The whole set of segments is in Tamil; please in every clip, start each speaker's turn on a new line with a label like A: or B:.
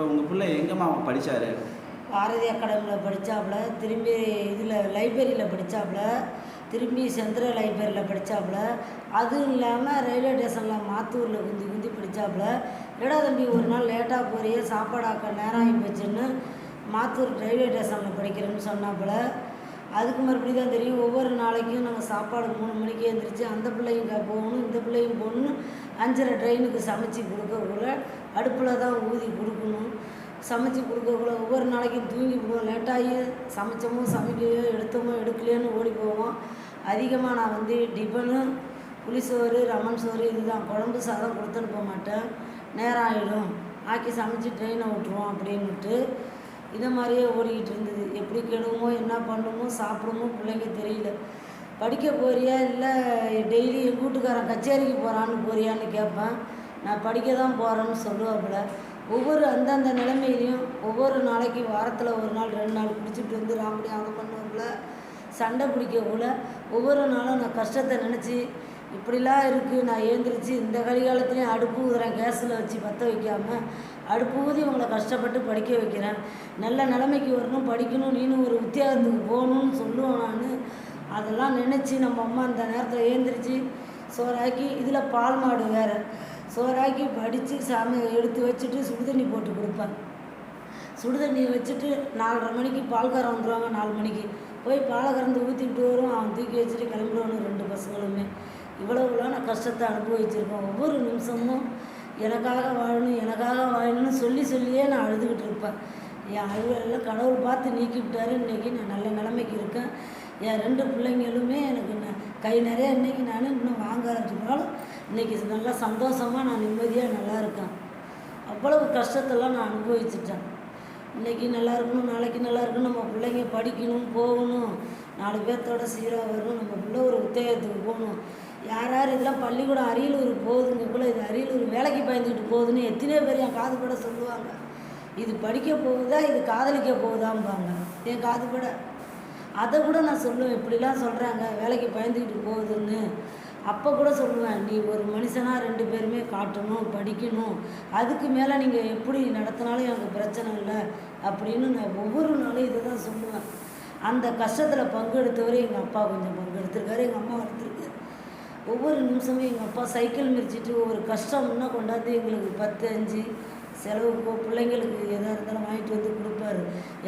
A: இப்போ உங்கள் பிள்ளை எங்கேம்மா அவன் படித்தாரு
B: பாரதி அகாடமியில் படித்தாப்புல திரும்பி இதில் லைப்ரரியில் படித்தாப்புல திரும்பி செந்திர லைப்ரரியில் படித்தாப்புல அதுவும் இல்லாமல் ரயில்வே ஸ்டேஷனில் மாத்தூரில் குந்தி குந்தி படித்தாப்புல ஏடா தம்பி ஒரு நாள் லேட்டாக போறியே சாப்பாடு ஆக்க நேரம் ஆகி போச்சுன்னு மாத்தூர் ரயில்வே ஸ்டேஷனில் படிக்கிறேன்னு சொன்னாப்புல. அதுக்கு மறுபடி தான் தெரியும். ஒவ்வொரு நாளைக்கும் நாங்கள் சாப்பாடு மூணு மணிக்கு எழுந்திரிச்சு அந்த பிள்ளையும் போகணும் இந்த பிள்ளையும் போகணும் அஞ்சரை ட்ரெயினுக்கு சமைச்சு கொடுக்கக்குள்ள அடுப்பில் தான் ஊதி கொடுக்கணும். சமைச்சு கொடுக்கக்குள்ள ஒவ்வொரு நாளைக்கும் தூங்கி போவோம் லேட்டாகி சமைச்சோமோ சமைக்கலையோ எடுத்தோமோ எடுக்கலையோன்னு ஓடி போவோம். அதிகமாக நான் வந்து டிஃபனு புளிசோறு ரமன் சோறு இதுதான். குழம்பு சாதம் கொடுத்துன்னு போக மாட்டேன். நேரம் ஆகிடும் ஆக்கி சமைச்சு ட்ரெயினை விட்ருவோம் அப்படின்னுட்டு இதை மாதிரியே ஓடிக்கிட்டு இருந்தது. எப்படி கெடுவோமோ என்ன பண்ணுமோ சாப்பிடுமோ பிள்ளைங்க தெரியல. படிக்க போறியா? இல்லை டெய்லி என் கூட்டுக்காரன் கச்சேரிக்கு போகிறான்னு போறியான்னு கேட்பேன். நான் படிக்க தான் போகிறேன்னு சொல்லுவாப்புல. ஒவ்வொரு அந்தந்த நிலைமையிலையும் ஒவ்வொரு நாளைக்கு வாரத்தில் ஒரு நாள் ரெண்டு நாள் குடிச்சிட்டு வந்து ராமடி அதை பண்ணுவாப்புல. சண்டை பிடிக்கக்குள்ள ஒவ்வொரு நாளும் நான் கஷ்டத்தை நினச்சி இப்படிலாம் இருக்குது நான் ஏந்திரிச்சு இந்த கலிகாலத்துலேயும் அடுப்பு ஊதுறேன் கேஸில் வச்சு பற்ற வைக்காமல் அடுப்பு ஊதி உங்களை கஷ்டப்பட்டு படிக்க வைக்கிறேன். நல்ல நிலைமைக்கு வரணும் படிக்கணும் நீனும் ஒரு உத்தியாகத்துக்கு போகணும்னு சொல்லுவேன் நான். அதெல்லாம் நினச்சி நம்ம அம்மா அந்த நேரத்தில் ஏந்திரிச்சு சோறாக்கி இதில் பால் மாடு வேறு. சோறாக்கி படித்து சாமி எடுத்து வச்சுட்டு சுடுதண்ணி போட்டு கொடுப்பேன். சுடுதண்ணி வச்சுட்டு நாலரை மணிக்கு பால்கார வந்துடுவாங்க நாலு மணிக்கு. போய் பாலை கறந்து ஊற்றிட்டு வரும். அவன் தூக்கி வச்சுட்டு கிளம்பிடுவானு ரெண்டு பசங்களுமே. இவ்வளவுலாம் நான் கஷ்டத்தை அனுபவிச்சிருக்கோம் ஒவ்வொரு நிமிஷமும் எனக்காக வாழணும் எனக்காக வாழணும்னு சொல்லி சொல்லியே நான் அழுதுகிட்டு இருப்பேன். என் அழுவெல்லாம் கடவுள் பார்த்து நீக்கி விட்டாரு இன்னைக்கு நான் நல்ல நிலைமைக்கு இருக்கேன். என் ரெண்டு பிள்ளைங்களுமே எனக்கு ந- கை நிறைய இன்னைக்கு நான் இன்னும் வாங்காததுனாலும் இன்னைக்கு நல்லா சந்தோஷமாக நான் நிம்மதியாக நல்லா இருக்கேன். அவ்வளவு கஷ்டத்தெல்லாம் நான் அனுபவிச்சுட்டேன். இன்னைக்கு நல்லா இருக்கணும் நாளைக்கு நல்லா இருக்கணும் நம்ம பிள்ளைங்க படிக்கணும் போகணும் நாலு பேர்த்தோட சீராக வரணும் நம்ம பிள்ளை ஒரு உத்தியோகத்துக்கு போகணும். யார் யார் இதெல்லாம் பள்ளிக்கூடம் அரியலூர் போகுதுங்கக்குள்ளே இது அரியலூர் வேலைக்கு பயந்துக்கிட்டு போகுதுன்னு எத்தனையோ பேர் என் காது கூட சொல்லுவாங்க. இது படிக்க போகுதா இது காதலிக்க போகுதாம்பாங்க. என் காது கூட அதை கூட நான் சொல்லுவேன். இப்படிலாம் சொல்கிறாங்க வேலைக்கு பயந்துக்கிட்டு போகுதுன்னு. அப்போ கூட சொல்லுவேன். நீ ஒரு மனுஷனாக ரெண்டு பேருமே காட்டணும் படிக்கணும். அதுக்கு மேலே நீங்கள் எப்படி நடத்தினாலும் எனக்கு பிரச்சனை இல்லை அப்படின்னு நான் ஒவ்வொரு நாளும் இதை தான் சொல்லுவேன். அந்த கஷ்டத்தில் பங்கெடுத்தவரை எங்கள் அப்பா கொஞ்சம் பங்கெடுத்திருக்காரு எங்கள் அம்மா எடுத்திருக்கு ஒவ்வொரு நிமிஷமும் எங்கள் அப்பா சைக்கிள் மிதிச்சிட்டு ஒரு கஷ்டம்னா கொண்டாந்து எங்களுக்கு பத்து அஞ்சு செலவுக்கோ பிள்ளைங்களுக்கு எதாக இருந்தாலும் வாங்கிட்டு வந்து கொடுப்பாரு.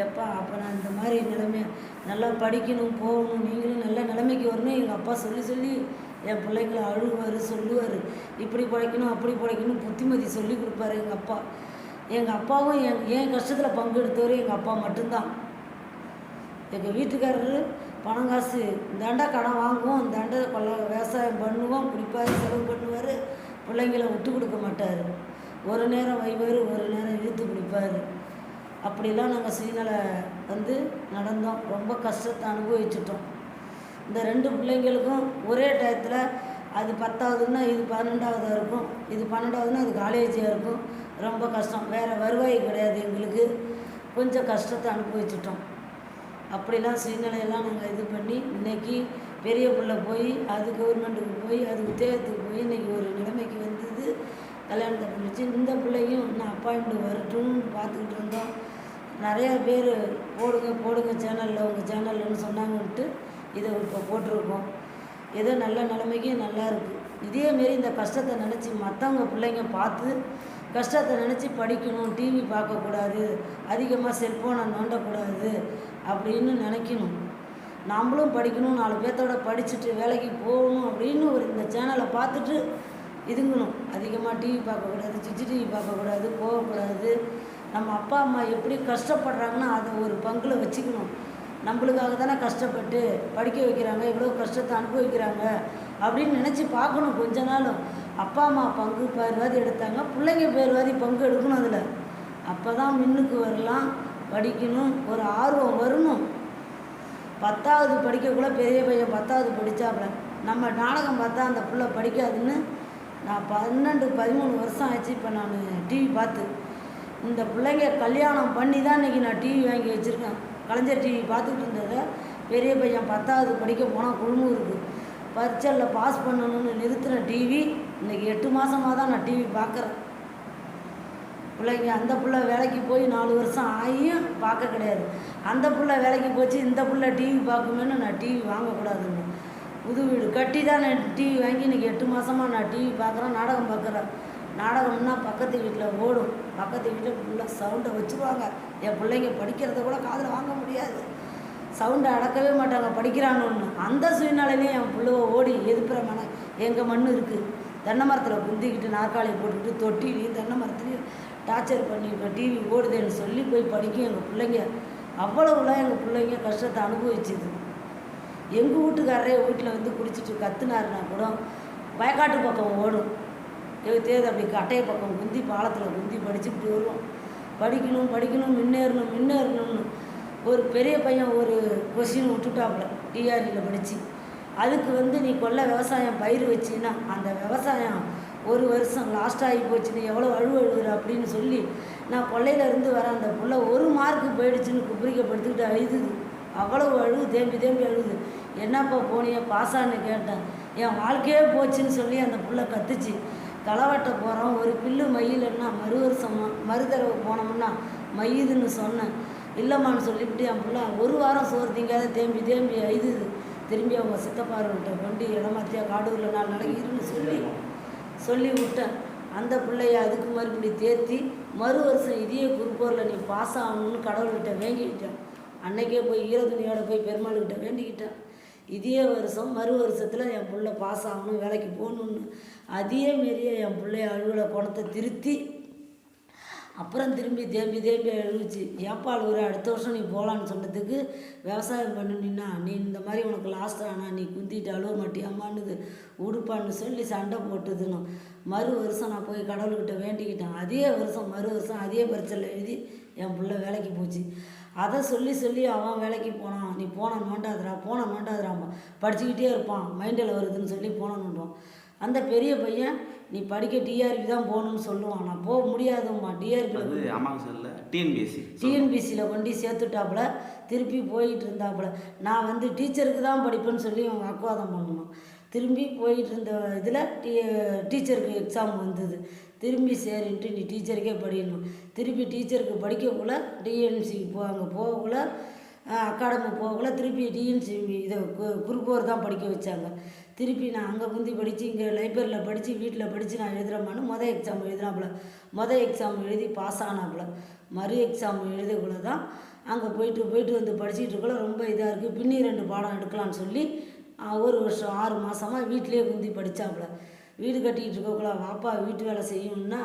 B: எப்பா அப்போ நான் இந்த மாதிரி நிலைமை நல்லா படிக்கணும் போகணும் நீங்களும் நல்ல நிலைமைக்கு வரணும் எங்கள் அப்பா சொல்லி சொல்லி என் பிள்ளைங்களை அழுவார் சொல்லுவார். இப்படி பிழைக்கணும் அப்படி பிழைக்கணும் புத்திமதி சொல்லி கொடுப்பாரு எங்கள் அப்பா. எங்கள் அப்பாவும் என் என் கஷ்டத்தில் பங்கெடுத்தவர் எங்கள் அப்பா மட்டும்தான். எங்கள் வீட்டுக்காரரு பணம் காசு இந்தாண்டா கடன் வாங்குவோம் இந்தாண்ட கொள்ள விவசாயம் பண்ணுவோம் குடிப்பார் செலவு பண்ணுவார் பிள்ளைங்கள விட்டு கொடுக்க மாட்டார். ஒரு நேரம் வைவார் ஒரு நேரம் இழுத்து குடிப்பார். அப்படிலாம் நாங்கள் சீனலை வந்து நடந்தோம். ரொம்ப கஷ்டத்தை அனுபவிச்சிட்டோம். இந்த ரெண்டு பிள்ளைங்களுக்கும் ஒரே டயத்தில் அது பத்தாவதுன்னா இது பன்னெண்டாவதாக இருக்கும். இது பன்னெண்டாவதுன்னா அது காலேஜாக இருக்கும். ரொம்ப கஷ்டம். வேறு வருவாய் கிடையாது எங்களுக்கு. கொஞ்சம் கஷ்டத்தை அனுபவிச்சிட்டோம். அப்படிலாம் சூழ்நிலையெல்லாம் நாங்கள் இது பண்ணி இன்னைக்கு பெரிய பிள்ளை போய் அது கவர்மெண்ட்டுக்கு போய் அது உத்தியோகத்துக்கு போய் இன்றைக்கி ஒரு நிலைமைக்கு வந்தது. கல்யாணத்தை பண்ணிச்சு இந்த பிள்ளையும் இன்னும் அப்பாயின்மெண்ட் வரட்டும்னு பார்த்துக்கிட்டு இருந்தோம். நிறையா பேர் போடுங்க போடுங்க சேனலில் உங்கள் சேனல்லன்னு சொன்னாங்கன்ட்டு இதை இப்போ போட்டிருக்கோம். ஏதோ நல்ல நிலைமைக்கு நல்லா இருக்குது இதேமாரி இந்த கஷ்டத்தை நினச்சி மற்றவங்க பிள்ளைங்க பார்த்து கஷ்டத்தை நினச்சி படிக்கணும் டிவி பார்க்கக்கூடாது அதிகமாக செல்ஃபோனை நோண்டக்கூடாது அப்படின்னு நினைக்கணும். நம்மளும் படிக்கணும் நாலு பேர்த்தோட படிச்சுட்டு வேலைக்கு போகணும் அப்படின்னு ஒரு இந்த சேனலை பார்த்துட்டு இதுங்கணும். அதிகமாக டிவி பார்க்கக்கூடாது சுச்சி டிவி பார்க்கக்கூடாது போகக்கூடாது. நம்ம அப்பா அம்மா எப்படி கஷ்டப்படுறாங்கன்னா அதை ஒரு பங்கில் வச்சுக்கணும். நம்மளுக்காக தானே கஷ்டப்பட்டு படிக்க வைக்கிறாங்க இவ்வளோ கஷ்டத்தை அனுபவிக்கிறாங்க அப்படின்னு நினச்சி பார்க்கணும் கொஞ்ச நாளும். அப்பா அம்மா பங்கு பேர்வாதி எடுத்தாங்க பிள்ளைங்க பேர்வாதி பங்கு எடுக்கணும் அதில். அப்போ தான் மின்னுக்கு வரலாம். படிக்கணும். ஒரு ஆர்வம் வரணும். பத்தாவது படிக்கக்குள்ள பெரிய பையன் பத்தாவது படித்தாப்புல நம்ம நாடகம் பார்த்தா அந்த பிள்ளை படிக்காதுன்னு நான் பன்னெண்டு பதிமூணு வருஷம் ஆச்சு இப்போ நான் டிவி பார்த்து. இந்த பிள்ளைங்க கல்யாணம் பண்ணி தான் இன்றைக்கி நான் டிவி வாங்கி வச்சுருக்கேன். கலைஞர் டிவி பார்த்துக்கிட்டு இருந்ததை பெரிய பையன் பத்தாவது படிக்க போனால் குழுமூருக்கு பரீட்சையில் பாஸ் பண்ணணும்னு நிறுத்தின டிவி இன்றைக்கி எட்டு மாதமாக தான் நான் டிவி பார்க்குறேன். பிள்ளைங்க அந்த பிள்ளை வேலைக்கு போய் நாலு வருஷம் ஆகியும் பார்க்க கிடையாது. அந்த பிள்ளை வேலைக்கு போச்சு இந்த பிள்ளை டிவி பார்க்குமேன்னு நான் டிவி வாங்கக்கூடாதுன்னு. புது வீடு கட்டி தான் நான் டிவி வாங்கி இன்றைக்கி எட்டு மாதமாக நான் டிவி பார்க்குறேன் நாடகம் பார்க்குறேன். நாடகம்னா பக்கத்து வீட்டில் ஓடும். பக்கத்து வீட்டில் ஃபுல்லாக சவுண்டை வச்சுருவாங்க. என் பிள்ளைங்க படிக்கிறத கூட காதில் வாங்க முடியாது. சவுண்டை அடக்கவே மாட்டாங்க படிக்கிறாங்கன்னு ஒன்று அந்த சூழ்நிலையிலையும் என் பிள்ளைவ ஓடி எதிர்ப்புற மன எங்கள் மண் இருக்குது தென்னை மரத்தில் குந்திக்கிட்டு நாற்காலி போட்டுக்கிட்டு தொட்டிலையும் தென்னை மரத்துலையும் டார்ச்சர் பண்ணி இப்போ டிவி ஓடுதுன்னு சொல்லி போய் படிக்கும் எங்கள் பிள்ளைங்க. அவ்வளவுலாம் எங்கள் பிள்ளைங்க கஷ்டத்தை அனுபவிச்சுது. எங்கள் வீட்டுக்காரரே வீட்டில் வந்து குடிச்சிட்டு கத்துனாருனா கூட வயக்காட்டு பக்கம் ஓடும். தேதி அப்படி கட்டையை பக்கம் குந்தி பாலத்தில் குந்தி படிச்சுக்கிட்டு வருவோம். படிக்கணும் படிக்கணும் முன்னேறணும் முன்னேறணும்னு ஒரு பெரிய பையன் ஒரு கொஸ்டின் விட்டுட்டாப்புல டிஆர்இயில் படித்து அதுக்கு வந்து நீ கொல்ல விவசாயம் பயிர் வச்சின்னா அந்த விவசாயம் ஒரு வருஷம் லாஸ்ட் ஆகி போச்சுன்னு எவ்வளோ அழுவு அழுகுற அப்படின்னு சொல்லி நான் கொள்ளையிலேருந்து வர அந்த புள்ள ஒரு மார்க்கு போயிடுச்சுன்னு குப்பிரிக்கப்படுத்திக்கிட்டு அழுதுது அவ்வளவு அழுகு தேம்பி தேம்பி அழுது என்னப்பா போனிய பாசான்னு கேட்டேன். என் வாழ்க்கையே போச்சுன்னு சொல்லி அந்த புள்ள கத்துச்சு. களவட்ட போகிறோம் ஒரு பில்லு மயிலன்னா மறு வருஷம் மறுதடவை போனோம்னா மயிதுன்னு சொன்னேன். இல்லைம்மான்னு சொல்லிவிட்டு என் புள்ள ஒரு வாரம் சோறு திங்காத தேம்பி தேம்பி அழுதுது திரும்பி அவங்க சித்தப்பாருக்கிட்ட கொண்டு இடமாத்தியா காடூரில் நாலு நாளைக்கு இருன்னு சொல்லி சொல்லி விட்டேன் அந்த பிள்ளைய அதுக்கு மறுபடி தேர்த்தி மறு வருஷம் இதே குருப்போரில் நீ பாஸ் ஆகணும்னு கடவுள்கிட்ட வேண்டிக்கிட்டேன். அன்னைக்கே போய் ஈரதுணியோட போய் பெருமாள்கிட்ட வேண்டிக்கிட்டேன். இதே வருஷம் மறு வருஷத்தில் என் பிள்ளை பாஸ் ஆகணும் வேலைக்கு போகணுன்னு அதே மாரியே என் பிள்ளைய அழுவலை குணத்தை திருத்தி அப்புறம் திரும்பி தேம்பி தேம்பி அழுவிச்சு. ஏப்பா ஒரு அடுத்த வருஷம் நீ போகலான்னு சொன்னதுக்கு விவசாயம் பண்ணினா நீ இந்த மாதிரி உனக்கு லாஸ்ட் ஆனால் நீ குந்திட்டு அழுவ மாட்டியாமான்னுது. உடுப்பான்னு சொல்லி சண்டை போட்டுதுன்னு மறு வருஷம் நான் போய் கடவுள்கிட்ட வேண்டிக்கிட்டேன். அதே வருஷம் மறு வருஷம் அதே பரிச்சல் எழுதி என் பிள்ளை வேலைக்கு போச்சு. அதை சொல்லி சொல்லி அவன் வேலைக்கு போனான். நீ போன நோண்டாதுடா போன நோண்டாதுடாமா படிச்சுக்கிட்டே இருப்பான். மைண்டில் வருதுன்னு சொல்லி போன நோண்டுவான் அந்த பெரிய பையன் நீ படிக்க டிஆர்பி தான் போகணும்னு சொல்லுவான். நான் போக முடியாதும்மா. டிஆர்பி
A: அது அம்மாவுக்கு சொல்லல டிஎன்பிஎஸ்சி
B: டிஎன்பிசியில் கொண்டு சேர்த்துட்டாப்புல. திருப்பி போயிட்டு இருந்தாப்புல. நான் வந்து டீச்சருக்கு தான் படிப்பேன்னு சொல்லி அவன் வாக்குவாதம் பண்ணணும். திரும்பி போயிட்டு இருந்த இதில் டீ டீச்சருக்கு எக்ஸாம் வந்தது. திரும்பி சரின்ட்டு நீ டீச்சருக்கே படிக்கணும். திருப்பி டீச்சருக்கு படிக்கக்குள்ள டிஎன்சிக்கு போ அங்கே போகக்குள்ள அகாடமி போகக்குள்ள திருப்பி டிஎன்சி இதை குரூப்போர் தான் படிக்க வச்சாங்க. திருப்பி நான் அங்கே குந்தி படித்து இங்கே லைப்ரரியில் படித்து வீட்டில் படித்து நான் எழுதுகிறேம்மான்னு மொதல் எக்ஸாம் எழுதினாப்புல. மொதல் எக்ஸாம் எழுதி பாஸ் ஆனாப்புல. மறு எக்ஸாம் எழுதக்குள்ள தான் அங்கே போயிட்டு போயிட்டு வந்து படிச்சுட்டு இருக்கக்குள்ள ரொம்ப இதாக இருக்குது பின்னி ரெண்டு பாடம் எடுக்கலாம்னு சொல்லி ஒரு வருஷம் ஆறு மாதமாக வீட்டிலேயே குந்தி படித்தாப்புல வீடு கட்டிக்கிட்டு இருக்கக்குள்ள வாப்பா வீட்டு வேலை செய்யணும்னா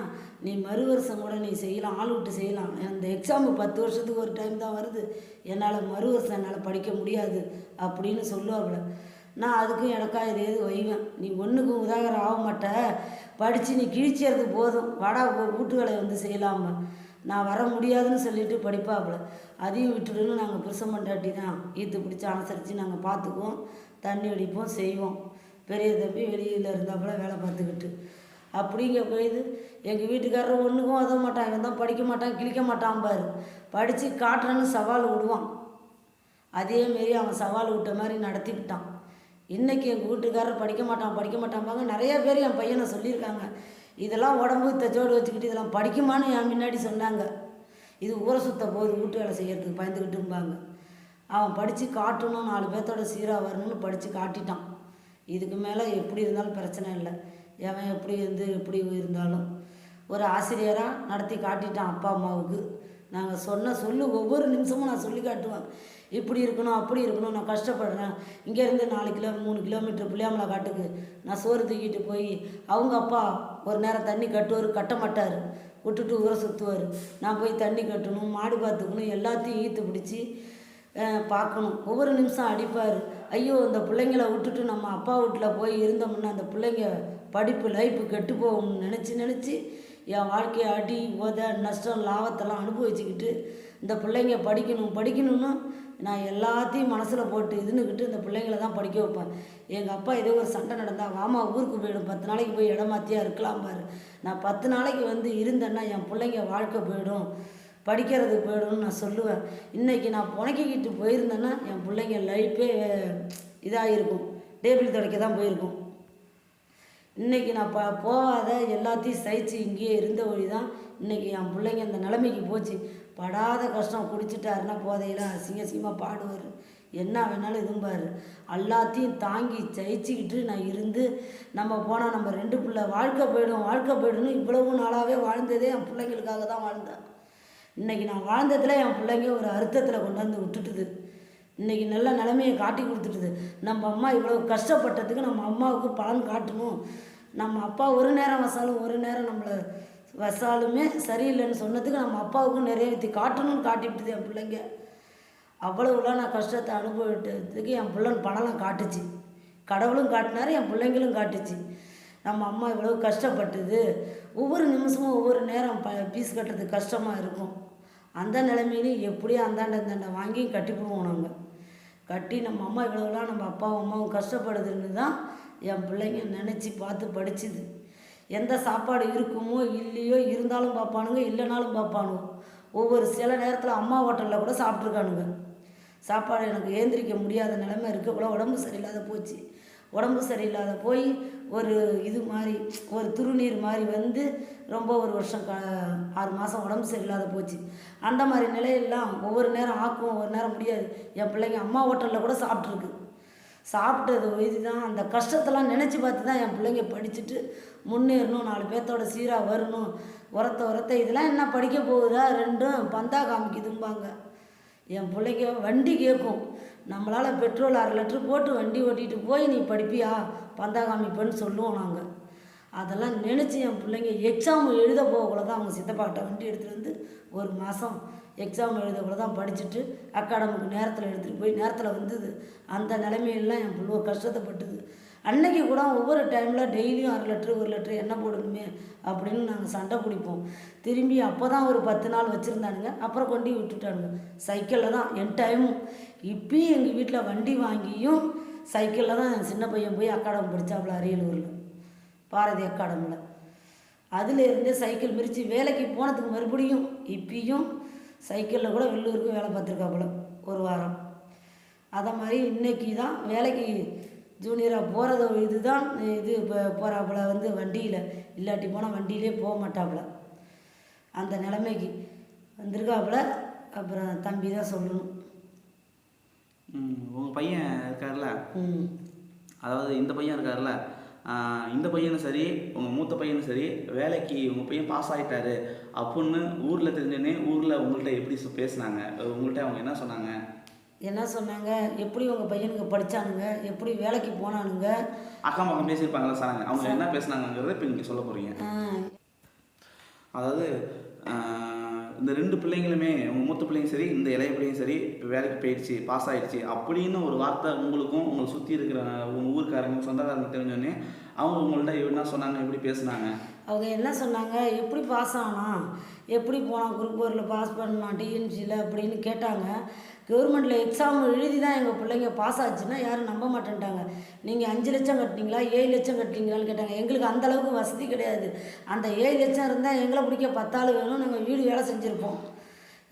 B: நீ மறு வருஷம் கூட நீ செய்யலாம் ஆள் விட்டு செய்யலாம். அந்த எக்ஸாமு பத்து வருஷத்துக்கு ஒரு டைம் தான் வருது. என்னால் மறு வருஷம் என்னால் படிக்க முடியாது அப்படின்னு சொல்லுவாப்புல. நான் அதுக்கும் எனக்கா இது எது வைவேன். நீ ஒன்றுக்கும் உதாகரம் ஆக மாட்ட. படித்து நீ கிழிச்சறது போதும். வாடா உ- வீட்டு வேலையை வந்து செய்யலாமா? நான் வர முடியாதுன்னு சொல்லிட்டு படிப்பாப்புல. அதையும் விட்டுடுன்னு நாங்கள் புருஷன் பண்டாட்டி தான். ஈத்து பிடிச்சி அனுசரித்து நாங்கள் பார்த்துக்குவோம் தண்ணி அடிப்போம் செய்வோம். பெரிய தம்பி வெளியில் இருந்தாப்புல வேலை பார்த்துக்கிட்டு. அப்படிங்க போயிது எங்கள் வீட்டுக்காரர் ஒன்றுக்கும் உதவ மாட்டான். இவன் தான் படிக்க மாட்டான் கிழிக்க மாட்டான் பாரு. படித்து காட்டுறேன்னு சவால் விடுவான். அதே மாரி அவன் சவால் விட்ட மாதிரி நடத்திக்கிட்டான் இன்றைக்கி எங்கள் வீட்டுக்காரர் படிக்க மாட்டான் படிக்க மாட்டான்பாங்க. நிறைய பேர் என் பையனை சொல்லியிருக்காங்க. இதெல்லாம் உடம்பு தச்சோடு வச்சுக்கிட்டு இதெல்லாம் படிக்குமான்னு என் முன்னாடி சொன்னாங்க. இது ஊரை சுத்த போகுது வீட்டு வேலை செய்கிறதுக்கு பயந்துக்கிட்டும்பாங்க அவன் படித்து காட்டணும் நாலு பேர்த்தோட சீராக வரணும்னு படித்து காட்டிட்டான். இதுக்கு மேலே எப்படி இருந்தாலும் பிரச்சனை இல்லை. எவன் எப்படி இருந்து எப்படி இருந்தாலும். ஒரு ஆசிரியராக நடத்தி காட்டிட்டான் அப்பா அம்மாவுக்கு. நாங்கள் சொன்ன சொல்லு ஒவ்வொரு நிமிஷமும் நான் சொல்லி காட்டுவேன். இப்படி இருக்கணும் அப்படி இருக்கணும் நான் கஷ்டப்படுறேன். இங்கேருந்து நாலு கிலோ மூணு கிலோமீட்டர் புளியாமலை காட்டுக்கு நான் சோறு தூக்கிட்டு போய் அவங்க அப்பா ஒரு நேரம் தண்ணி கட்டுவார் கட்ட மாட்டார். விட்டுட்டு ஊரை சுற்றுவார் நான் போய் தண்ணி கட்டணும் மாடு பார்த்துக்கணும் எல்லாத்தையும் ஈத்து பிடிச்சி பார்க்கணும். ஒவ்வொரு நிமிஷம் அடிப்பார். ஐயோ இந்த பிள்ளைங்கள விட்டுட்டு நம்ம அப்பா வீட்டில் போய் இருந்தோம்னா அந்த பிள்ளைங்க படிப்பு லைஃப்பு கெட்டு போகும்னு நினச்சி நினச்சி என் வாழ்க்கையை அடி உத நஷ்டம் லாபத்தெல்லாம் அனுபவிச்சுக்கிட்டு இந்த பிள்ளைங்க படிக்கணும் படிக்கணும்னு நான் எல்லாத்தையும் மனசில் போட்டு இதுன்னுக்கிட்டு இந்த பிள்ளைங்கள தான் படிக்க வைப்பேன். எங்கள் அப்பா ஏதோ ஒரு சண்டை நடந்தால் வாமா ஊருக்கு போயிடும் பத்து நாளைக்கு போய் இடமாத்தியா இருக்கலாம் பாரு. நான் பத்து நாளைக்கு வந்து இருந்தேன்னா என் பிள்ளைங்க வாழ்க்கை போயிடும். படிக்கிறது போயிடும்னு நான் சொல்லுவேன். இன்றைக்கி நான் புனைக்கிக்கிட்டு போயிருந்தேன்னா என் பிள்ளைங்க லைஃபே இதாக இருக்கும் டேபிள் துடைக்க தான் போயிருக்கும். இன்றைக்கி நான் ப போகாத எல்லாத்தையும் சகிச்சு இங்கேயே இருந்த வழி தான் இன்றைக்கி என் பிள்ளைங்க இந்த நிலைமைக்கு போச்சு. படாத கஷ்டம் குடிச்சிட்டாருன்னா போதையில் அசிங்க அசிங்கமாக பாடுவார். என்ன வேணாலும் இதும்பார் எல்லாத்தையும் தாங்கி ஜெயிச்சுக்கிட்டு நான் இருந்து நம்ம போனால் நம்ம ரெண்டு பிள்ளை வாழ்க்கை போயிடும் வாழ்க்கை போயிடும்னு இவ்வளவு நாளாகவே வாழ்ந்ததே என் பிள்ளைங்களுக்காக தான் வாழ்ந்தேன். இன்றைக்கி நான் வாழ்ந்ததில் என் பிள்ளைங்க ஒரு அர்த்தத்தில் கொண்டாந்து விட்டுட்டுது. இன்றைக்கி நல்ல நிலமையை காட்டி கொடுத்துட்டுது நம்ம அம்மா இவ்வளோ கஷ்டப்பட்டதுக்கு நம்ம அம்மாவுக்கு பலன் காட்டணும். நம்ம அப்பா ஒரு நேரம் வசாலும் ஒரு நேரம் நம்மளை வசாலுமே சரியில்லைன்னு சொன்னதுக்கு நம்ம அப்பாவுக்கும் நிறைவேற்றி காட்டணும்னு காட்டிவிட்டுது என் பிள்ளைங்க. அவ்வளவுலாம் நான் கஷ்டத்தை அனுபவிட்டதுக்கு என் பிள்ளைங்க பணம்லாம் காட்டுச்சு. கடவுளும் காட்டினார் என் பிள்ளைங்களும் காட்டுச்சு. நம்ம அம்மா இவ்வளோ கஷ்டப்பட்டது. ஒவ்வொரு நிமிஷமும் ஒவ்வொரு நேரம் ப பீஸ் கட்டுறது கஷ்டமாக இருக்கும். அந்த நிலைமையிலையும் எப்படியும் அந்தாண்ட இந்தாண்ட வாங்கி கட்டிப்பிடுவோம் நாங்கள் கட்டி நம்ம அம்மா இவ்வளோலாம் நம்ம அப்பாவும் அம்மாவும் கஷ்டப்படுதுன்னு தான் என் பிள்ளைங்க நினச்சி பார்த்து படிச்சுது. எந்த சாப்பாடு இருக்குமோ இல்லையோ இருந்தாலும் பார்ப்பானுங்க இல்லைனாலும் பார்ப்பானுங்க. ஒவ்வொரு சில நேரத்தில் அம்மா ஹோட்டலில் கூட சாப்பிட்ருக்கானுங்க சாப்பாடு எனக்கு ஏந்திரிக்க முடியாத நிலைமை இருக்க. கூட உடம்பு சரியில்லாத போச்சு. உடம்பு சரியில்லாத போய் ஒரு இது மாதிரி ஒரு துருநீர் மாதிரி வந்து ரொம்ப ஒரு வருஷம் க ஆறு மாதம் உடம்பு சரியில்லாத போச்சு. அந்த மாதிரி நிலையெல்லாம் ஒவ்வொரு நேரம் ஆக்கும் ஒவ்வொரு நேரம் முடியாது. என் பிள்ளைங்க அம்மா ஹோட்டலில் கூட சாப்பிட்ருக்கு. சாப்பிட்டது இதுதான். அந்த கஷ்டத்தெல்லாம் நினச்சி பார்த்து தான் என் பிள்ளைங்க படிச்சுட்டு முன்னேறணும் நாலு பேர்த்தோட சீராக வரணும் உரத்த உரத்த. இதெல்லாம் என்ன படிக்க போகுதா? ரெண்டும் பந்தா காமிக்குதும்பாங்க. என் பிள்ளைங்க வண்டி கேட்கும். நம்மளால் பெட்ரோல் அரை லிட்ரு போட்டு வண்டி ஓட்டிகிட்டு போய் நீ படிப்பியா? பந்தா காமிப்பேன்னு சொல்லுவோம் நாங்கள் அதெல்லாம் நினச்சி என் பிள்ளைங்க எக்ஸாம் எழுத போகக்குள்ள தான் அவங்க சித்தப்பாட்ட வண்டி எடுத்துகிட்டு வந்து ஒரு மாதம் எக்ஸாம் எழுதக்குள்ள தான் படிச்சுட்டு அக்காடமிக்கு நேரத்தில் எடுத்துகிட்டு போய் நேரத்தில் வந்தது. அந்த நிலைமையெல்லாம் என் பிள்ளை கஷ்டத்தைப்பட்டது அன்னைக்கு கூட ஒவ்வொரு டைமில் டெய்லியும் அரை லிட்ரு ஒரு லிட்ரு எண்ணெய் போடணுமே அப்படின்னு நாங்கள் சண்டை பிடிப்போம். திரும்பி அப்போ தான் ஒரு பத்து நாள் வச்சுருந்தானுங்க. அப்புறம் கொண்டு விட்டுட்டானுங்க. சைக்கிளில் தான் என் டைமும் இப்பயும் எங்கள் வீட்டில் வண்டி வாங்கியும் சைக்கிளில் தான் என் சின்ன பையன் போய் அக்காடமி படித்தாப்புல அரியலூரில். பாரதி அக்காடமியில் அதிலிருந்து சைக்கிள் மிரித்து வேலைக்கு போனதுக்கு மறுபடியும் இப்பயும் சைக்கிளில் கூட வெள்ளூருக்கு வேலை பார்த்துருக்காப்புல ஒரு வாரம். அதை மாதிரி இன்னைக்கு தான் வேலைக்கு ஜூனியராக போகிறது இதுதான் இது இப்போ போகிறாப்புல வந்து வண்டியில். இல்லாட்டி போனால் வண்டியிலே போக மாட்டாப்புல. அந்த நிலைமைக்கு வந்திருக்காப்புல. அப்புறம் தம்பி தான் சொல்லணும்.
A: உங்கள் பையன் இருக்கார்ல?
B: ம்.
A: அதாவது இந்த பையன் இருக்கார்ல? இந்த பையனும் சரி உங்கள் மூத்த பையனும் சரி வேலைக்கு உங்கள் பையன் பாஸ் ஆகிட்டாரு அப்புடின்னு ஊரில் தெரிஞ்சோடனே ஊரில் உங்கள்கிட்ட எப்படி பேசுனாங்க? உங்கள்கிட்ட அவங்க என்ன சொன்னாங்க?
B: என்ன சொன்னாங்க? எப்படி உங்கள் பையனுங்க படித்தானுங்க எப்படி வேலைக்கு போனானுங்க?
A: அக்கம் பக்கம் பேசியிருப்பாங்களா சார் அவங்க என்ன பேசுனாங்கங்கிறத இப்போ நீங்கள் சொல்ல போகிறீங்க அதாவது இந்த ரெண்டு பிள்ளைங்களுமே உங்கள் மூத்த பிள்ளைங்க சரி இந்த இளைய பிள்ளைங்க சரி இப்போ வேலைக்கு போயிடுச்சு பாஸ் ஆயிடுச்சு அப்படின்னு ஒரு வார்த்தை உங்களுக்கும் உங்களை சுற்றி இருக்கிற உங்கள் ஊருக்காரங்க சொந்தக்காரங்க தெரிஞ்சோடனே அவங்க உங்கள்ட்ட என்ன சொன்னாங்க எப்படி பேசுனாங்க?
B: அவங்க என்ன சொன்னாங்க? எப்படி பாஸ் ஆனான்? எப்படி போனான்? குரூப் ஃபோரில் பாஸ் பண்ணான் டிஎன்சியில் அப்படின்னு கேட்டாங்க. கவர்மெண்ட்டில் எக்ஸாம் எழுதி தான் எங்கள் பிள்ளைங்க பாஸ் ஆச்சுன்னா யாரும் நம்ப மாட்டேன்ட்டாங்க. நீங்கள் அஞ்சு லட்சம் கட்டினீங்களா ஏழு லட்சம் கட்டினீங்களான்னு கேட்டாங்க. எங்களுக்கு அந்த அளவுக்கு வசதி கிடையாது. அந்த ஏழு லட்சம் இருந்தால் எங்களை பிடிக்க பத்தாள் வேணும் நாங்கள் வீடு வேலை செஞ்சுருப்போம்.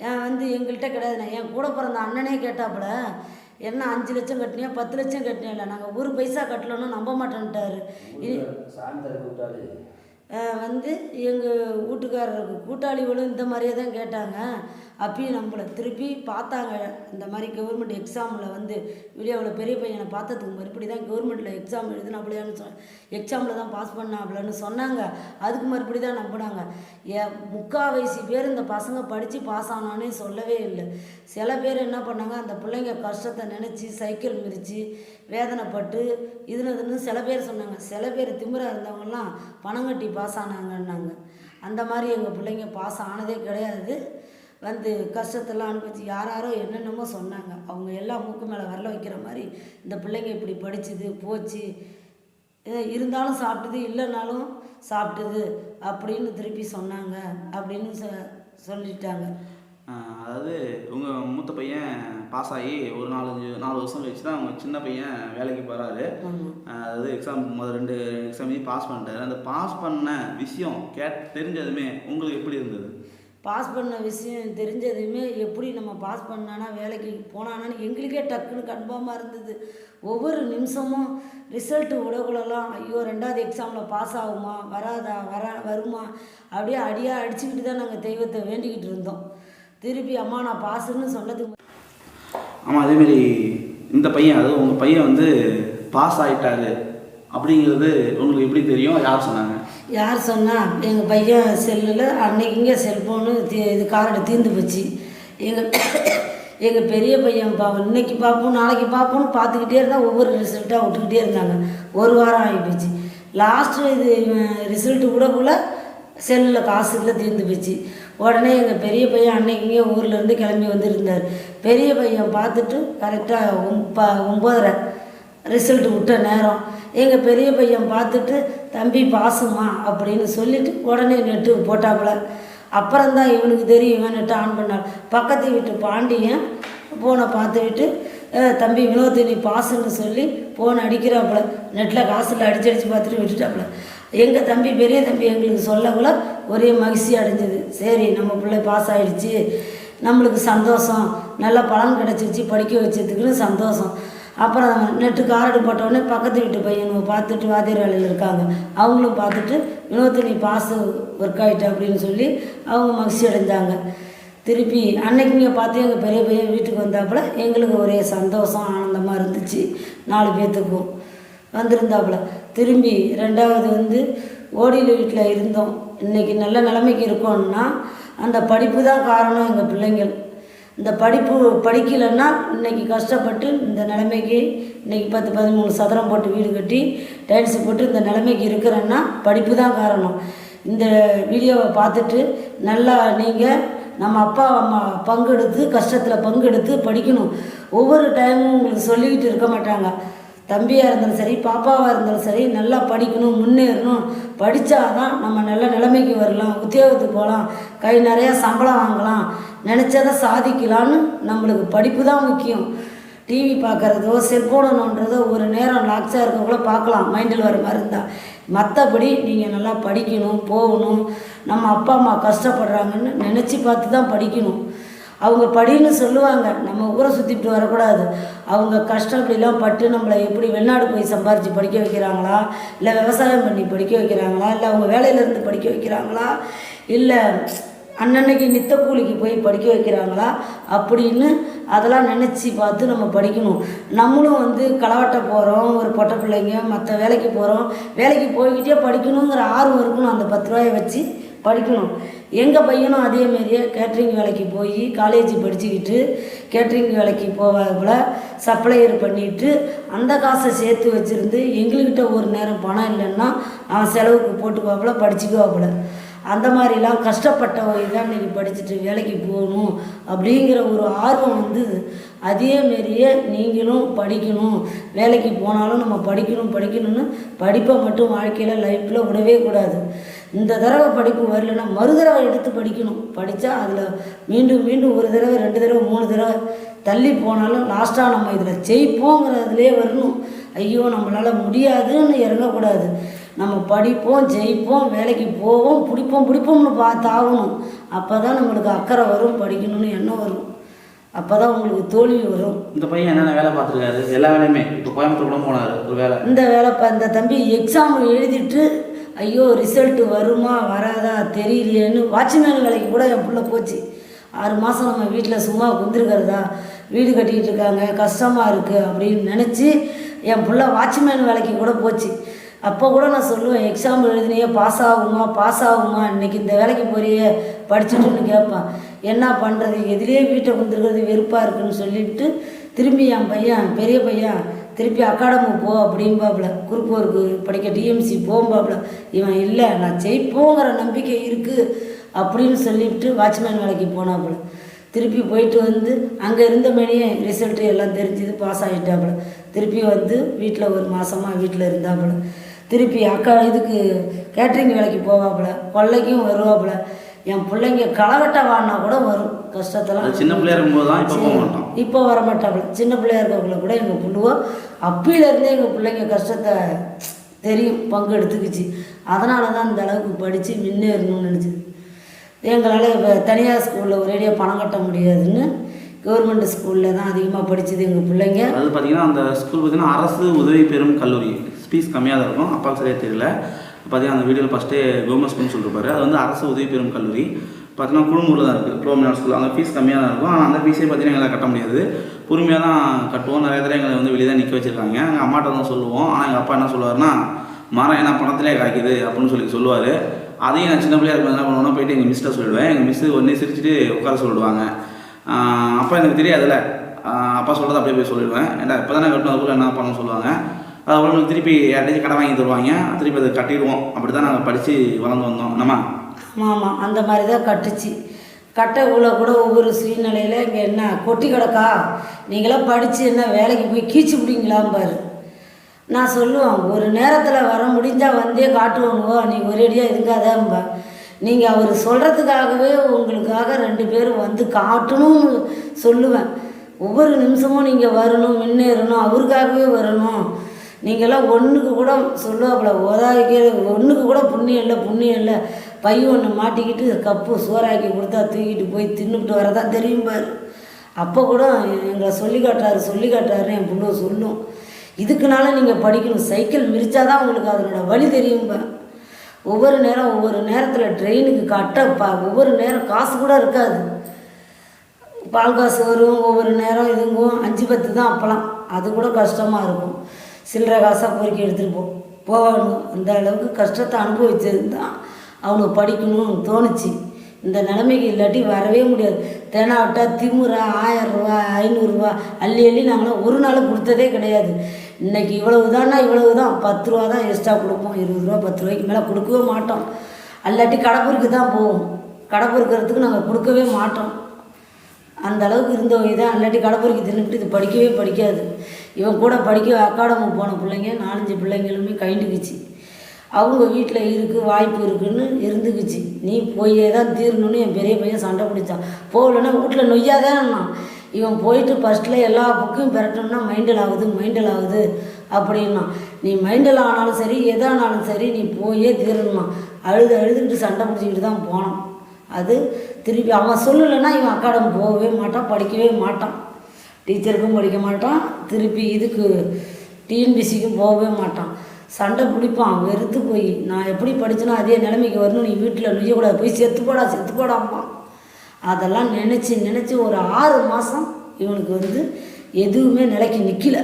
B: ஏன் வந்து எங்கள்கிட்ட கிடையாது. நான் என் கூட பிறந்த அண்ணனே கேட்டாப்புல என்ன அஞ்சு லட்சம் கட்டினியா பத்து லட்சம் கட்டினியா இல்லை நாங்கள் ஒரு பைசா கட்டலன்னு நம்ப மாட்டேன்ட்டாரு. வந்து எங்கள் வீட்டுக்காரருக்கு கூட்டாளிகளும் இந்த மாதிரியே தான் கேட்டாங்க. அப்பயும் நம்மளை திருப்பி பார்த்தாங்க. இந்த மாதிரி கவர்மெண்ட் எக்ஸாமில் வந்து வீடியோவில் பெரிய பையனை பார்த்ததுக்கு மறுபடி தான் கவர்மெண்ட்டில் எக்ஸாம் எழுதினாப்புலையான்னு சொ எக்ஸாமில் தான் பாஸ் பண்ணாப்புலன்னு சொன்னாங்க. அதுக்கு மறுபடி தான் நம்பினாங்க. ஏ முக்கால்வாசி பேர் இந்த பசங்க படித்து பாஸ் ஆனானே சொல்லவே இல்லை. சில பேர் என்ன பண்ணாங்க அந்த பிள்ளைங்க கஷ்டத்தை நினச்சி சைக்கிள் மிதித்து வேதனைப்பட்டு இதுன்னு இதுன்னு சில பேர் சொன்னாங்க. சில பேர் திமிராக இருந்தவங்கலாம் பணம் கட்டி பாஸ் ஆனாங்கன்னாங்க. அந்த மாதிரி எங்கள் பிள்ளைங்க பாஸ் ஆனதே கிடையாது. வந்து கஷ்டத்தெல்லாம் அனுபவிச்சு யார் யாரோ என்னென்னமோ சொன்னாங்க. அவங்க எல்லாம் மூக்கு மேலே வரல வைக்கிற மாதிரி இந்த பிள்ளைங்க இப்படி படிச்சுது போச்சு. இருந்தாலும் சாப்பிட்டது இல்லைனாலும் சாப்பிட்டது அப்படின்னு திருப்பி சொன்னாங்க அப்படின்னு சொ சொல்லிட்டாங்க.
A: அதாவது உங்கள் மூத்த பையன் பாஸ் ஆகி ஒரு நாலஞ்சு நாலு வருஷம் கழிச்சு தான் அவங்க சின்ன பையன் வேலைக்கு போகிறாரு அதாவது எக்ஸாம் முதல் ரெண்டு எக்ஸாமையும் பாஸ் பண்ணிட்டாரு. அந்த பாஸ் பண்ண விஷயம் கேட் தெரிஞ்சதுமே உங்களுக்கு எப்படி இருந்தது?
B: பாஸ் பண்ண விஷயம் தெரிஞ்சதுமே எப்படி நம்ம பாஸ் பண்ணானா வேலைக்கு போனானான்னு எங்களுக்கே டக்குன்னு கன்ஃபார்மாக இருந்தது. ஒவ்வொரு நிமிஷமும் ரிசல்ட்டு விடக்குள்ளலாம் ஐயோ ரெண்டாவது எக்ஸாமில் பாஸ் ஆகுமா வராதா வரா வருமா அப்படியே அடியாக அடிச்சுக்கிட்டு தான் நாங்கள் தெய்வத்தை வேண்டிக்கிட்டு இருந்தோம். திருப்பி அம்மா நான் பாஸுன்னு சொன்னதுக்கு
A: ஆமாம் அதேமாரி இந்த பையன் அதாவது உங்கள் பையன் வந்து பாஸ் ஆகிட்டாரு அப்படிங்கிறது உங்களுக்கு எப்படி தெரியும்? யார் சொன்னாங்க?
B: யார் சொன்னால் எங்கள் பையன் செல்லில் அன்னைக்குங்க செல்ஃபோனு தீ இது கார்டு தீர்ந்து போச்சு. எங்கள் எங்கள் பெரிய பையன் பா இன்னைக்கு பார்ப்போம் நாளைக்கு பார்ப்போம்னு பார்த்துக்கிட்டே இருந்தால் ஒவ்வொரு ரிசல்ட்டாக விட்டுக்கிட்டே இருந்தாங்க. ஒரு வாரம் ஆகிப்போச்சு லாஸ்ட்டு இது ரிசல்ட்டு விடக்குள்ள செல்லில் காசு இல்லை தீர்ந்து போச்சு. உடனே எங்கள் பெரிய பையன் அன்னைக்குங்க ஊர்லேருந்து கிளம்பி வந்துருந்தார். பெரிய பையன் பார்த்துட்டு கரெக்டாக ஒம்ப ஒம்போதரை ரிசல்ட் விட்ட நேரம். எங்கள் பெரிய பையன் பார்த்துட்டு தம்பி பாசுமா அப்படின்னு சொல்லிட்டு உடனே நெட்டு போட்டாப்புல. அப்புறம்தான் இவனுக்கு தெரியும் இவன் நெட்டை ஆன் பண்ணாள் பக்கத்து வீட்டு பாண்டியன் ஃபோனை பார்த்துக்கிட்டு விட்டு தம்பி வினோத் நீ பாசுன்னு சொல்லி ஃபோன் அடிக்கிறாப்புல. நெட்டில் காசில் அடிச்சு அடித்து பார்த்துட்டு விட்டுட்டாப்புல. எங்கள் தம்பி பெரிய தம்பி எங்களுக்கு சொல்லக்குள்ள ஒரே மகிழ்ச்சி அடைஞ்சது. சரி நம்ம பிள்ளை பாஸ் ஆகிடுச்சி நம்மளுக்கு சந்தோஷம். நல்ல பலன் கிடச்சிருச்சு. படிக்க வச்சதுக்குன்னு சந்தோஷம். அப்புறம் நெட்டு காரடு போட்டோடனே பக்கத்து வீட்டு பையனுங்க பார்த்துட்டு வாத்தியார் வேலையில் இருக்காங்க. அவங்களும் பார்த்துட்டு வினோத்து நீ பாசு ஒர்க் ஆகிட்ட அப்படின்னு சொல்லி அவங்க மகிழ்ச்சி அடைஞ்சாங்க. திருப்பி அன்னைக்குங்க பார்த்து எங்கள் பெரிய பையன் வீட்டுக்கு வந்தாப்புல எங்களுக்கு ஒரே சந்தோஷம் ஆனந்தமாக இருந்துச்சு. நாலு பேர்த்துக்கும் வந்திருந்தாப்புல. திரும்பி ரெண்டாவது வந்து ஓடியில் வீட்டில் இருந்தோம். இன்னைக்கு நல்ல நிலைமைக்கு இருக்கோம்னா அந்த படிப்பு தான் காரணம் எங்கள் பிள்ளைங்கள். இந்த படிப்பு படிக்கலைன்னா இன்னைக்கு கஷ்டப்பட்டு இந்த நிலைமைக்கு இன்றைக்கி பத்து பதிமூணு சதுரம் போட்டு வீடு கட்டி டைல்ஸ் போட்டு இந்த நிலைமைக்கு இருக்கிறேன்னா படிப்பு தான் காரணம். இந்த வீடியோவை பார்த்துட்டு நல்லா நீங்கள் நம்ம அப்பா அம்மா பங்கெடுத்து கஷ்டத்தில் பங்கெடுத்து படிக்கணும். ஒவ்வொரு டைமும் உங்களுக்கு சொல்லிக்கிட்டு இருக்க மாட்டாங்க. தம்பியாக இருந்தாலும் சரி பாப்பாவாக இருந்தாலும் சரி நல்லா படிக்கணும் முன்னேறணும். படித்தாதான் நம்ம நல்ல நிலைமைக்கு வரலாம் உத்தியோகத்துக்கு போகலாம் கை நிறையா சம்பளம் வாங்கலாம். நினச்சதை சாதிக்கலான்னு நம்மளுக்கு படிப்பு தான் முக்கியம். டிவி பார்க்குறதோ செல்ஃபோனை நோன்றதோ ஒரு நேரம் லாக்ஸாக இருக்கக்குள்ள பார்க்கலாம். மைண்டில் வர மாதிரி இருந்தால் மற்றபடி நீங்கள் நல்லா படிக்கணும் போகணும். நம்ம அப்பா அம்மா கஷ்டப்படுறாங்கன்னு நினச்சி பார்த்து தான் படிக்கணும். அவங்க படின்னு சொல்லுவாங்க. நம்ம ஊரை சுற்றிட்டு வரக்கூடாது. அவங்க கஷ்டம் இப்படிலாம் பட்டு நம்மளை எப்படி வெளிநாடு போய் சம்பாரித்து படிக்க வைக்கிறாங்களா? இல்லை விவசாயம் பண்ணி படிக்க வைக்கிறாங்களா? இல்லை அவங்க வேலையிலேருந்து படிக்க வைக்கிறாங்களா? இல்லை அன்னன்னைக்கு நித்த கூலிக்கு போய் படிக்க வைக்கிறாங்களா? அப்படின்னு அதெல்லாம் நினச்சி பார்த்து நம்ம படிக்கணும். நம்மளும் வந்து களவாட்ட போகிறோம் ஒரு பொட்டை பிள்ளைங்க மற்ற வேலைக்கு போகிறோம் வேலைக்கு போய்கிட்டே படிக்கணுங்கிற ஆர்வம் இருக்கணும். அந்த பத்து ரூபாயை வச்சு படிக்கணும். எங்கள் பையனும் அதே மாதிரியே கேட்ரிங் வேலைக்கு போய் காலேஜ் படிச்சுக்கிட்டு கேட்ரிங் வேலைக்கு போவாப்புல சப்ளையர் பண்ணிட்டு அந்த காசை சேர்த்து வச்சுருந்து எங்கள்கிட்ட ஒரு நேரம் பணம் இல்லைன்னா அவன் செலவுக்கு போட்டுக்குவாப்புல படிச்சுக்குவாப்புல. அந்த மாதிரிலாம் கஷ்டப்பட்டவங்க தான் இன்றைக்கி படிச்சுட்டு வேலைக்கு போகணும் அப்படிங்கிற ஒரு ஆர்வம் வந்து அதே மாரியே நீங்களும் படிக்கணும். வேலைக்கு போனாலும் நம்ம படிக்கணும் படிக்கணும்னு படிப்பை மட்டும் வாழ்க்கையில் லைஃப்பில் விடவே கூடாது. இந்த தடவை படிப்பு வரலன்னா மறு தடவை எடுத்து படிக்கணும். படித்தா அதில் மீண்டும் மீண்டும் ஒரு தடவை ரெண்டு தடவை மூணு தடவை தள்ளி போனாலும் லாஸ்ட்டாக நம்ம இதில் ஜெயிப்போங்கிறதுலே வரணும். ஐயோ நம்மளால் முடியாதுன்னு இறங்கக்கூடாது. நம்ம படிப்போம் ஜெயிப்போம் வேலைக்கு போவோம் பிடிப்போம் பிடிப்போம்னு பார்த்து ஆகணும் அப்போ தான் நம்மளுக்கு அக்கறை வரும் படிக்கணும்னு எண்ணம் வரும். அப்போ தான் உங்களுக்கு தோல்வி வரும்.
A: இந்த பையன் என்னென்ன வேலை பார்த்துருக்காரு? எல்லா வேலையுமே. இப்போ கோயம்புத்தூர் கூட போனார் ஒரு வேலை.
B: இந்த வேலை இந்த தம்பி எக்ஸாம் எழுதிட்டு ஐயோ ரிசல்ட்டு வருமா வராதா தெரியலையேன்னு வாட்ச்மேன் வேலைக்கு கூட என் பிள்ளை போச்சு. ஆறு மாதம் நம்ம வீட்டில் சும்மா குந்திருக்கிறதா வீடு கட்டிக்கிட்டு இருக்காங்க கஷ்டமாக இருக்குது அப்படின்னு நினச்சி என் பிள்ளை வாட்ச்மேன் வேலைக்கு கூட போச்சு. அப்போ கூட நான் சொல்லுவேன் எக்ஸாம் எழுதினியே பாஸ் ஆகுமா பாஸ் ஆகுமா இன்னைக்கு இந்த வேலைக்கு போறியே படிச்சுட்டுன்னு கேட்பான். என்ன பண்ணுறது எதிலே வீட்டை வந்துருக்கிறது வெறுப்பாக இருக்குன்னு சொல்லிட்டு திரும்பி என் பையன் பெரிய பையன் திருப்பி அகாடமி போ அப்படிம்பாப்புல குறுப்போருக்கு படிக்க டிஎம்சி போம்பாப்புல இவன் இல்லை நான் ஜெயிப்போங்கிற நம்பிக்கை இருக்குது அப்படின்னு சொல்லிவிட்டு வாட்ச்மேன் வேலைக்கு போனாப்புல திருப்பி போயிட்டு வந்து அங்கே இருந்த மேலேயே ரிசல்ட்டு எல்லாம் தெரிஞ்சுது பாஸ் ஆகிட்டாப்புல திருப்பி வந்து வீட்டில் ஒரு மாதமாக வீட்டில் இருந்தாப்புல திருப்பி அக்கா இதுக்கு கேட்ரிங் வேலைக்கு போவாப்புல கொள்ளைக்கும் வருவாப்புல. என் பிள்ளைங்க களவட்ட வாடினா கூட வரும் கஷ்டத்தெல்லாம்.
A: சின்ன பிள்ளையா இருக்கும்போது தான் இப்போ போக மாட்டோம்.
B: இப்போ வர மாட்டாப்புல சின்ன பிள்ளையா இருக்கவங்கள கூட எங்கள் புள்ளுவோ அப்பையிலேருந்தே எங்கள் பிள்ளைங்க கஷ்டத்தை தெரியும் பங்கு எடுத்துக்கிச்சு. அதனால தான் இந்த அளவுக்கு படித்து முன்னேறணும்னு நினச்சிது. எங்களால் இப்போ தனியார் ஸ்கூலில் ஒரேடியாக பணம் கட்ட முடியாதுன்னு கவர்மெண்ட் ஸ்கூலில் தான் அதிகமாக படிச்சது எங்கள் பிள்ளைங்க.
A: அது பார்த்தீங்கன்னா அந்த ஸ்கூல் பார்த்தீங்கன்னா அரசு உதவி பெறும் கல்லூரி. ஃபீஸ் கம்மியாக தான் இருக்கும். அப்பாவுக்கு சரியாக தெரியல. பார்த்தீங்கன்னா அந்த வீடியோவில் ஃபஸ்ட்டே கவர்மெண்ட் ஸ்கூல்னு சொல்லிருப்பாரு. அது வந்து அரசு உதவி பெறும் கல்லூரி. பார்த்தீங்கன்னா குழுமூரில் தான் இருக்குது ப்ரோமினார் ஸ்கூல் அங்கே ஃபீஸ் கம்மியாக தான் இருக்கும். ஆனால் அந்த ஃபீஸே பார்த்தீங்கன்னா எங்களால் கட்ட முடியாது. பொறுமையாக தான் கட்டுவோம். நிறைய தடவை எங்களை வந்து வெளியே தான் நிற்க வச்சிருக்காங்க. எங்கள் அம்மாட்ட தான் சொல்லுவோம். ஆனால் எங்கள் அப்பா என்ன சொல்லுவாருன்னா மரம் ஏன்னா பணத்திலே காய்க்குது அப்படின்னு சொல்லி சொல்லுவார். அதையும் நான் சின்ன பிள்ளையாக இருக்கும் என்ன பண்ணுவோம்னா போயிட்டு எங்கள் மிஸ்ட்டை சொல்லிடுவேன். எங்கள் மிஸ்ஸு உடனே சிரிச்சுட்டு உட்கார சொல்லிடுவாங்க அப்பா எனக்கு தெரியாதுல்ல. அப்பா சொல்கிறத அப்படியே போய் சொல்லிடுவேன். ஏன்டா இப்போ தானே கட்டணும் அதுக்குள்ளே என்ன பண்ணணும்னு சொல்லுவாங்க. அதுக்கப்புறம் நம்மளுக்கு திருப்பி யார்ட்டையும் கடை வாங்கி தருவாங்க. திருப்பி அதை கட்டிடுவோம். அப்படி தான் நாங்கள் படித்து வளர்ந்து வந்தோம். நம்ம
B: ஆமாம் ஆமாம் அந்த மாதிரி தான் கட்டுச்சு. கட்ட உள்ள கூட ஒவ்வொரு சூழ்நிலையில் இங்கே என்ன கொட்டி கிடக்கா? நீங்களாம் படித்து என்ன வேலைக்கு போய் கீச்சு பிடிங்களாம் பாரு. நான் சொல்லுவேன் ஒரு நேரத்தில் வர முடிஞ்சால் வந்தே காட்டுவானுவோ நீ ஒரேடியாக இருக்காதேன்பா நீங்கள் அவர் சொல்கிறதுக்காகவே உங்களுக்காக ரெண்டு பேரும் வந்து காட்டணும்னு சொல்லுவேன். ஒவ்வொரு நிமிஷமும் நீங்கள் வரணும் முன்னேறணும் அவருக்காகவே வரணும். நீங்களாம் ஒன்றுக்கு கூட சொல்லுவாப்புல உதாக்கி ஒன்றுக்கு கூட புண்ணியம் இல்லை புண்ணியம் இல்லை. பை ஒன்று மாட்டிக்கிட்டு கப்பு சோறாக்கி கொடுத்தா தூக்கிட்டு போய் தின்னுக்கிட்டு வரதான் தெரியும் பாரு. அப்போ கூட எங்களை சொல்லி காட்டாரு சொல்லி காட்டாருன்னு என் பிள்ளை சொல்லும். இதுக்குனால நீங்கள் படிக்கணும். சைக்கிள் மிரிச்சாதான் உங்களுக்கு அதனோட வழி தெரியும்பா ஒவ்வொரு நேரம் ஒவ்வொரு நேரத்தில் ட்ரெயினுக்கு கட்டப்பா ஒவ்வொரு நேரம் காசு கூட இருக்காது. பால் காசு வரும் ஒவ்வொரு நேரம் இதுங்கும். அஞ்சு பத்து தான் அப்போலாம். அது கூட கஷ்டமாக இருக்கும். சில்லறை காசாக பொறுக்கி எடுத்துகிட்டு போ போகணும் அந்த அளவுக்கு கஷ்டத்தை அனுபவிச்சது தான் அவனுக்கு படிக்கணும்னு தோணுச்சு. இந்த நிலைமைக்கு இல்லாட்டி வரவே முடியாது. தேனாவிட்டா திமுறா ஆயிரம் ஐநூறுரூவா அள்ளி அள்ளி நாங்களாம் ஒரு நாள் கொடுத்ததே கிடையாது. இன்னைக்கு இவ்வளவு தான்னா இவ்வளவு தான் பத்து ரூபா தான் எக்ஸ்ட்ரா கொடுப்போம். இருபது ரூபா பத்து ரூபாய்க்கு மேலே கொடுக்கவே மாட்டோம். அல்லாட்டி கடப்பூருக்கு தான் போவோம். கடப்பூருக்கிறதுக்கு நாங்கள் கொடுக்கவே மாட்டோம். அந்த அளவுக்கு இருந்தவங்க தான் இல்லாட்டி கடப்பூருக்கு தின்னுட்டு இது படிக்கவே படிக்காது. இவன் கூட படிக்க அக்காடமி போன பிள்ளைங்க நாலஞ்சு பிள்ளைங்களுமே கைண்டுக்குச்சு. அவங்க வீட்டில் இருக்கு வாய்ப்பு இருக்குன்னு இருந்துக்குச்சு. நீ போயே தான் தீரணும்னு என் பெரிய பையன் சண்டை பிடிச்சான். போகலன்னா வீட்டில் நொய்யாதான்னா இவன் போயிட்டு ஃபஸ்ட்டில் எல்லா புக்கையும் பெறட்டோம்னா மைண்டல் ஆகுது மைண்டல் ஆகுது அப்படின்னா நீ மைண்டல் ஆனாலும் சரி எதானாலும் சரி நீ போயே தீரணுமா அழுது அழுதுகிட்டு சண்டை பிடிச்சிக்கிட்டு தான் போனான். அது திருப்பி அவன் சொல்லலைன்னா இவன் அக்காடமி போகவே மாட்டான் படிக்கவே மாட்டான். டீச்சருக்கும் படிக்க மாட்டான். திருப்பி இதுக்கு டிஎன்பிசிக்கும் போகவே மாட்டான். சண்டை பிடிப்பான் வெறுத்து போய். நான் எப்படி படிச்சேனோ அதே நிலைமைக்கு வரணும். நீ வீட்டில் நுழையக்கூடாது போய் செத்துப்போடா போடா அதெல்லாம் நினச்சி நினச்சி ஒரு ஆறு மாதம் இவனுக்கு வந்து எதுவுமே நிலைக்கு நிற்கல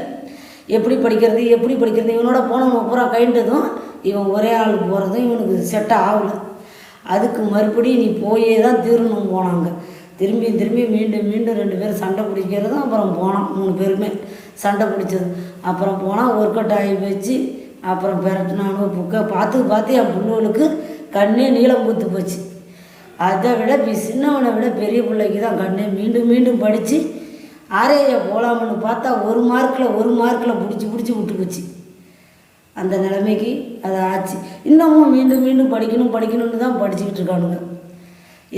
B: எப்படி படிக்கிறது எப்படி படிக்கிறது? இவனோட போனவங்க பூரா கைண்டதும் இவன் ஒரே ஆள் போகிறதும் இவனுக்கு செட் ஆகலை. அதுக்கு மறுபடியும் நீ போயே தான் தீரணும் போனாங்க திரும்பி திரும்பி மீண்டும் மீண்டும் ரெண்டு பேரும் சண்டை பிடிக்கிறதும் அப்புறம் போனோம் மூணு பேருமே சண்டை பிடிச்சது. அப்புறம் போனால் ஒர்க் அவுட் ஆகி போச்சு. அப்புறம் பெரட்டினானு புக்கை பார்த்து பார்த்து என் பிள்ளைகளுக்கு கண்ணே நீளம் பூத்து போச்சு. அதை விட இப்போ சின்னவனை விட பெரிய பிள்ளைக்கு தான் கண்ணே மீண்டும் மீண்டும் படித்து ஆரேயா போகலாம்னு பார்த்தா ஒரு மார்க்கில் ஒரு மார்க்கில் பிடிச்சி பிடிச்சி விட்டு போச்சு. அந்த நிலைமைக்கு அது ஆச்சு. இன்னமும் மீண்டும் மீண்டும் படிக்கணும் படிக்கணும்னு தான் படிச்சுக்கிட்டு இருக்கானுங்க.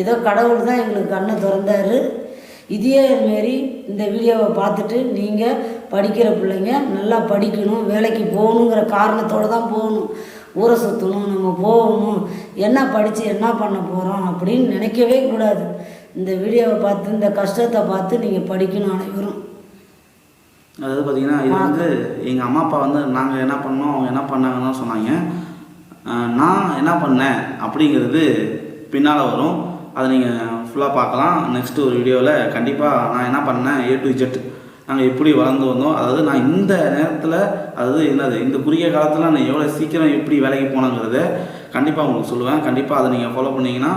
B: ஏதோ கடவுள் தான் எங்களுக்கு கண்ணை திறந்தாரு. இதே மாரி இந்த வீடியோவை பார்த்துட்டு நீங்கள் படிக்கிற பிள்ளைங்க நல்லா படிக்கணும் வேலைக்கு போகணுங்கிற காரணத்தோடு தான் போகணும். ஊரை சுற்றணும் நம்ம போகணும் என்ன படித்து என்ன பண்ண போகிறோம் அப்படின்னு நினைக்கவே கூடாது. இந்த வீடியோவை பார்த்து இந்த கஷ்டத்தை பார்த்து நீங்கள் படிக்கணும் அனைவரும்.
A: அதாவது பார்த்தீங்கன்னா இது வந்து எங்கள் அம்மா அப்பா வந்து நாங்கள் என்ன பண்ணோம் அவங்க என்ன பண்ணாங்கன்னு சொன்னாங்க. நான் என்ன பண்ணேன் அப்படிங்கிறது பின்னால் வரும். அதை நீங்கள் ஃபுல்லாக பார்க்கலாம். நெக்ஸ்ட் ஒரு வீடியோவில் கண்டிப்பாக நான் என்ன பண்ணேன்? ஏ டு ஜெட் நாங்கள் எப்படி வளர்ந்து வந்தோம்? அதாவது நான் இந்த நேரத்தில் அதாவது என்னது இந்த குறுகிய காலத்தில் நான் எவ்வளோ சீக்கிரம் எப்படி வேலைக்கு போனேங்கிறத கண்டிப்பாக உங்களுக்கு சொல்லுவேன். கண்டிப்பாக அதை நீங்கள் ஃபாலோ பண்ணிங்கன்னா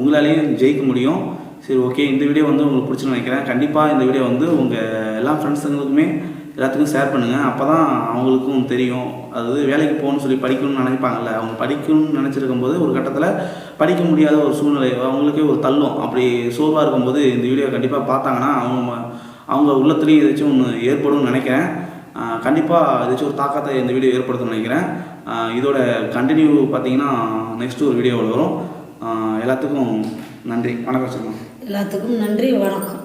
A: உங்களாலேயும் ஜெயிக்க முடியும். சரி ஓகே இந்த வீடியோ வந்து உங்களுக்கு பிடிச்சுன்னு நினைக்கிறேன். கண்டிப்பாக இந்த வீடியோ வந்து உங்கள் எல்லா ஃப்ரெண்ட்ஸுங்களுக்குமே எல்லாத்துக்கும் ஷேர் பண்ணுங்கள் அப்போ தான் அவங்களுக்கும் தெரியும். அதாவது வேலைக்கு போகணும்னு சொல்லி படிக்கணும்னு நினைப்பாங்கல்ல. அவங்க படிக்கணும்னு நினச்சிருக்கும் போது ஒரு கட்டத்தில் படிக்க முடியாத ஒரு சூழ்நிலை அவங்களுக்கே ஒரு தள்ளும். அப்படி சோர்வாக இருக்கும்போது இந்த வீடியோ கண்டிப்பாக பார்த்தாங்கன்னா அவங்க அவங்க உள்ளத்துலேயும் ஏதாச்சும் ஒன்று ஏற்படும்னு நினைக்கிறேன். கண்டிப்பாக ஏதாச்சும் ஒரு தாக்கத்தை இந்த வீடியோ ஏற்படுத்தும்னு நினைக்கிறேன். இதோட கண்டினியூ பார்த்தீங்கன்னா நெக்ஸ்ட் ஒரு வீடியோவில் வரும். எல்லாத்துக்கும் நன்றி. வணக்கம் சொல்லுங்கள்
B: எல்லாத்துக்கும் நன்றி. வணக்கம்.